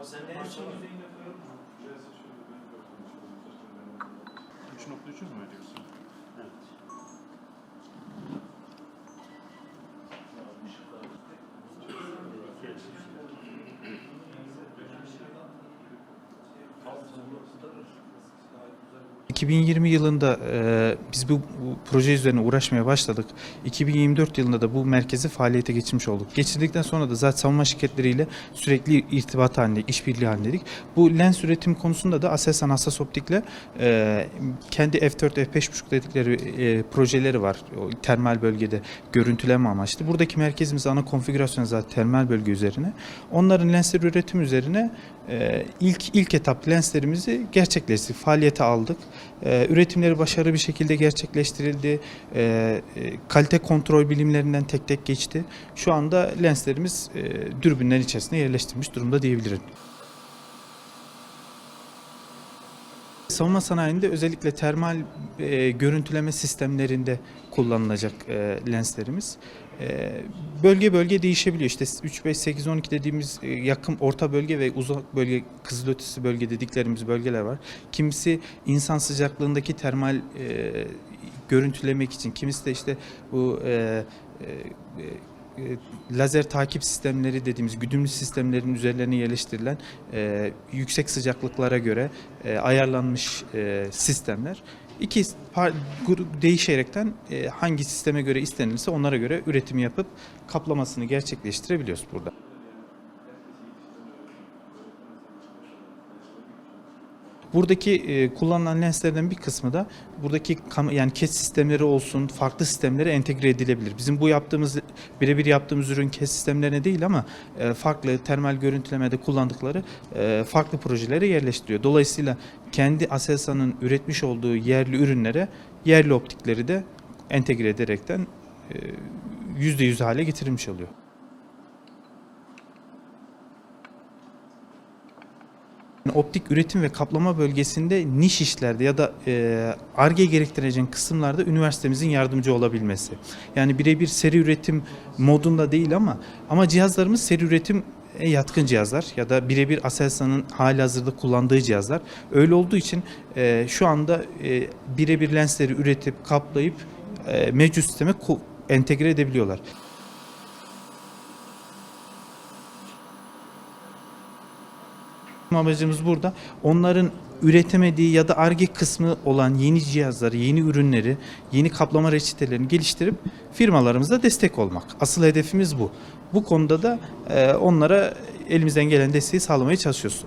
Abi sen ne yapıyorsun? 3.3 mü ödüyorsun? Evet. Ee, 2020 yılında e, biz bu, bu proje üzerine uğraşmaya başladık. 2024 yılında da bu merkezi faaliyete geçirmiş olduk. Geçirdikten sonra da zaten savunma şirketleriyle sürekli irtibat halinde, işbirliği halindeydik. Bu lens üretim konusunda da Aselsan Hassas Optik'le e, kendi F4, F5.5 dedikleri e, projeleri var. O termal bölgede görüntüleme amaçlı. Buradaki merkezimiz ana konfigürasyon zaten termal bölge üzerine. Onların lensler üretim üzerine e, ilk ilk etap lenslerimizi gerçekleştirdik. Faaliyete aldık. E, üretimleri başarılı bir şekilde gerçekleştirildi. E, e, kalite kontrol bilimlerinden tek tek geçti. Şu anda lenslerimiz e, dürbünlerin içerisine yerleştirilmiş durumda diyebilirim. Savunma sanayinde özellikle termal e, görüntüleme sistemlerinde kullanılacak e, lenslerimiz. E, bölge bölge değişebiliyor. İşte 3, 5, 8, 12 dediğimiz e, yakın orta bölge ve uzak bölge, kızılötesi bölge dediklerimiz bölgeler var. Kimisi insan sıcaklığındaki termal e, görüntülemek için, kimisi de işte bu e, e, e, lazer takip sistemleri dediğimiz güdümlü sistemlerin üzerlerine yerleştirilen e, yüksek sıcaklıklara göre e, ayarlanmış e, sistemler. İki değişerekten e, hangi sisteme göre istenilirse onlara göre üretimi yapıp kaplamasını gerçekleştirebiliyoruz burada. Buradaki e, kullanılan lenslerden bir kısmı da buradaki yani kes sistemleri olsun, farklı sistemlere entegre edilebilir. Bizim bu yaptığımız birebir yaptığımız ürün kes sistemlerine değil ama e, farklı termal görüntülemede kullandıkları e, farklı projelere yerleştiriyor. Dolayısıyla kendi Aselsan'ın üretmiş olduğu yerli ürünlere yerli optikleri de entegre ederekten e, %100 hale getirilmiş oluyor. Optik üretim ve kaplama bölgesinde niş işlerde ya da ARGE gerektirecek kısımlarda üniversitemizin yardımcı olabilmesi. Yani birebir seri üretim modunda değil ama ama cihazlarımız seri üretim yatkın cihazlar ya da birebir Aselsan'ın hali hazırda kullandığı cihazlar. Öyle olduğu için e, şu anda e, birebir lensleri üretip kaplayıp e, mevcut sisteme entegre edebiliyorlar. Amacımız burada onların üretemediği ya da ARGE kısmı olan yeni cihazları, yeni ürünleri, yeni kaplama reçetelerini geliştirip firmalarımıza destek olmak. Asıl hedefimiz bu. Bu konuda da e, onlara elimizden gelen desteği sağlamaya çalışıyoruz.